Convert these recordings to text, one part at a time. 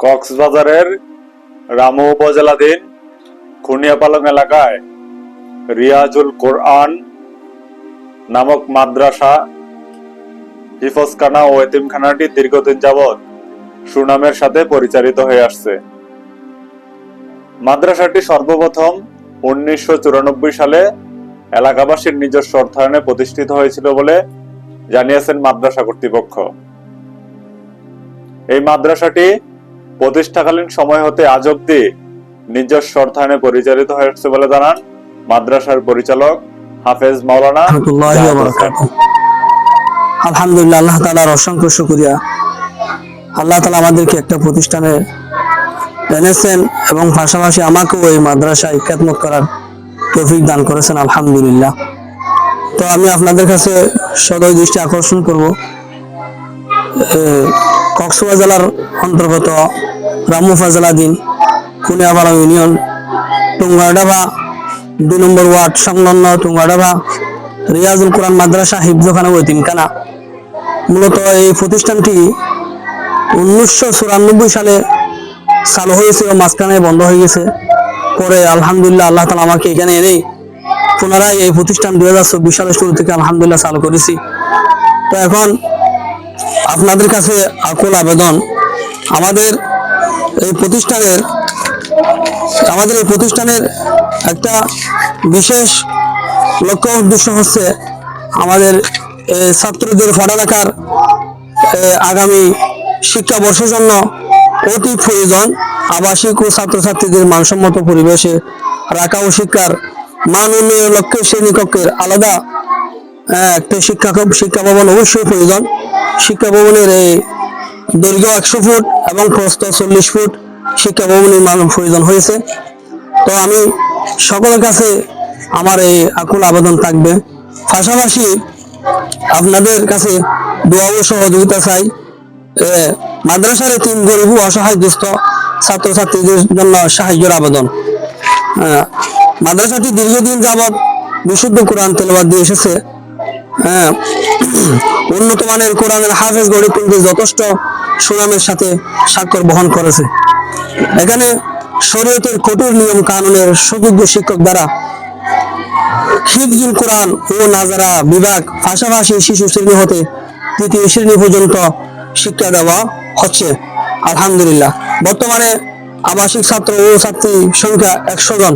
কক্সবাজারের রামু উপজেলাধীন খুনিয়াপালং এলাকায় রিয়াজুল কোরআন নামক মাদ্রাসা, হিফজখানা ও এতিমখানাটি দীর্ঘদিন যাবৎ সুনামের সাথে পরিচালিত হয়ে আসছে। মাদ্রাসাটি সর্বপ্রথম উনিশশো চুরানব্বই সালে এলাকাবাসীর নিজস্ব অর্থায়নে প্রতিষ্ঠিত হয়েছিল বলে জানিয়েছেন মাদ্রাসা কর্তৃপক্ষ। এই মাদ্রাসাটি প্রতিষ্ঠাকালীন সময় হতে আজ অব্দি নিজস্ব অর্থায়নে পরিচালিত হয়ে আসছে বলে জানান মাদ্রাসার পরিচালক হাফেজ মাওলানা। আলহামদুলিল্লাহ আল্লাহ তালার অসংখ্য শুক্রিয়া। আল্লাহ তালা আমাদেরকে একটা প্রতিষ্ঠানে এনেছেন এবং পাশাপাশি আমাকেও এই মাদ্রাসা খেদমত করার তৌফিক দান করেছেন আলহামদুলিল্লাহ। তো আমি আপনাদের কাছে সদয় দৃষ্টি আকর্ষণ করব। কক্সবাজার জেলার অন্তর্গত রামু ফাজলাদিন কুনিয়াপাড়া ইউনিয়ন টুঙ্গাডাবা দুই নম্বর ওয়ার্ড সংলগ্ন টুঙ্গাডাবা রিয়াজুল কোরআন মাদ্রাসা হিফজখানা ও তিনখানা মূলত এই প্রতিষ্ঠানটি উনিশশো চুরানব্বই সালে চালু হয়েছিল, মাঝখানে বন্ধ হয়ে গেছে। পরে আলহামদুলিল্লাহ আল্লাহ তালা আমাকে এখানে এনেই পুনরায় এই প্রতিষ্ঠান দুই হাজার চব্বিশ সালের শুরু থেকে আলহামদুলিল্লাহ চালু করেছি। তো এখন আপনাদের কাছে আকুল আবেদন? আমাদের এই প্রতিষ্ঠানের, আমাদের এই প্রতিষ্ঠানের একটা বিশেষ লক্ষ্য উদ্দেশ্য হচ্ছে আমাদের ছাত্রদের পড়ালেখার আগামী শিক্ষাবর্ষের জন্য অতি প্রয়োজন আবাসিক ও ছাত্রছাত্রীদের মানসম্মত পরিবেশে রাখা ও শিক্ষার মান উন্নয়নের লক্ষ্যে শ্রেণীকক্ষের আলাদা একটা শিক্ষা শিক্ষা ভবন অবশ্যই প্রয়োজন। শিক্ষা ভবনের এই দৈর্ঘ্য একশো ফুট এবং প্রস্থ চল্লিশ ফুট শিক্ষা ভবনের মান প্রয়োজন হয়েছে। তো আমি সকলের কাছে আমার এই আকুল আবেদন থাকবে। পাশাপাশি আপনাদের কাছে দোয়া ও সহযোগিতা চাই। মাদ্রাসার তিন গরিব ও অসহায় দুস্থ ছাত্রছাত্রীদের জন্য সাহায্যের আবেদন। মাদ্রাসাটি দীর্ঘদিন যাবৎ বিশুদ্ধ কোরআন তেলাবাদ দিয়ে এসেছে। উন্নত মানের কোরআনের হাফেজ গড়ে তুলতে যথেষ্ট সুনামের সাথে স্বাক্ষর বহন করেছে। এখানে শরীয়তের কঠোর নিয়ম কানুনের সুযোগ্য শিক্ষক দ্বারা হিফজুল কোরআন ও নাজারা বিভাগ পাশাপাশি শিশু শ্রেণি হতে তৃতীয় শ্রেণি পর্যন্ত শিক্ষা দেওয়া হচ্ছে। আলহামদুলিল্লাহ। বর্তমানে আবাসিক ছাত্র ও ছাত্রী সংখ্যা একশো জন।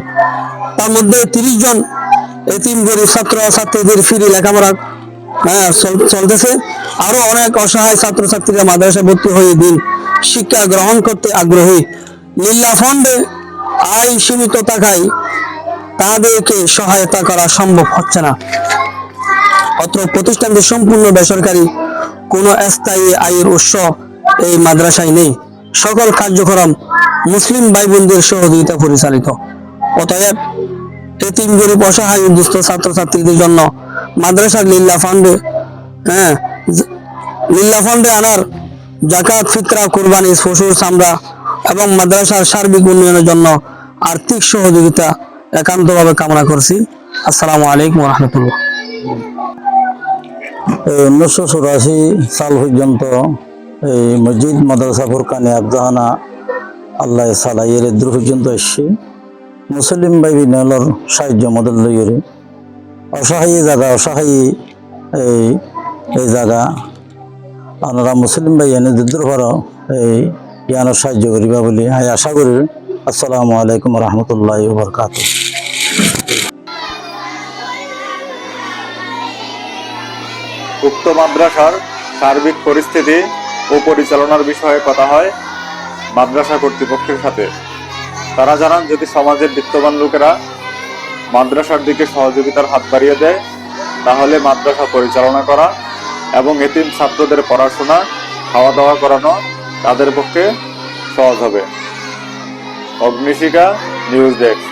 তার মধ্যে তিরিশ জন এতিম গরিব ছাত্র ছাত্রীদের ফ্রি লেখাপড়া হ্যাঁ চলতেছে। আরও অনেক অসহায় ছাত্রছাত্রীরা মাদ্রাসায় ভর্তি হয়ে দিন। শিক্ষা গ্রহণ করতে আগ্রহী। নীলা ফান্ডে আয় সীমিত থাকায় তাদেরকে সহায়তা করা সম্ভব হচ্ছে না। অত্র প্রতিষ্ঠানটি সম্পূর্ণ বেসরকারি। কোনো স্থায়ী আয়ের উৎস এই মাদ্রাসায় নেই। সকল কার্যক্রম মুসলিম ভাই বোনদের সহযোগিতা পরিচালিত। অতএব এতিম গরিব অসহায় দুস্থ ছাত্রছাত্রীদের জন্য মাদ্রাসার লিল্লা ফান্ডে হ্যাঁ লিল্লা ফান্ডে আনার জাকাত ফিতরা, কোরবানি, পশুর চামড়া এবং মাদ্রাসার সার্বিক উন্নয়নের জন্য আর্থিক সহযোগিতা একান্তভাবে কামনা করছি। আসসালামু আলাইকুম রহমতুল্লাহ উনিশশো চৌরাশি সাল পর্যন্ত এই মসজিদ মাদ্রাসা ফুরকানি আবজাহানা আল্লাহ সালাইয়ের দূর পর্যন্ত এসছি। মুসলিম ভাই বিনয়লর সাহায্য মদত লইয়ের অসহায় জায়গা, অসহায় এই এই জায়গা। আপনারা মুসলিম ভাই, এনে দূর ভার এই ইয়ানোর সাহায্য করিবা বলে আমি আশা করি। আসসালামু আলাইকুম রহমতুল্লাহ বরকাত উক্ত মাদ্রাসার সার্বিক পরিস্থিতি ও পরিচালনার বিষয়ে কথা হয় মাদ্রাসা কর্তৃপক্ষের সাথে। তারা জানান, যদি সমাজের বিত্তবান লোকেরা মাদ্রাসার দিকে সহযোগিতার হাত বাড়িয়ে দেয়, তাহলে মাদ্রাসা পরিচালনা করা এবং এতিম ছাত্রদের পড়াশোনা খাওয়া দাওয়া করানো তাদের পক্ষে সহজ হবে। Agnishikha news desk.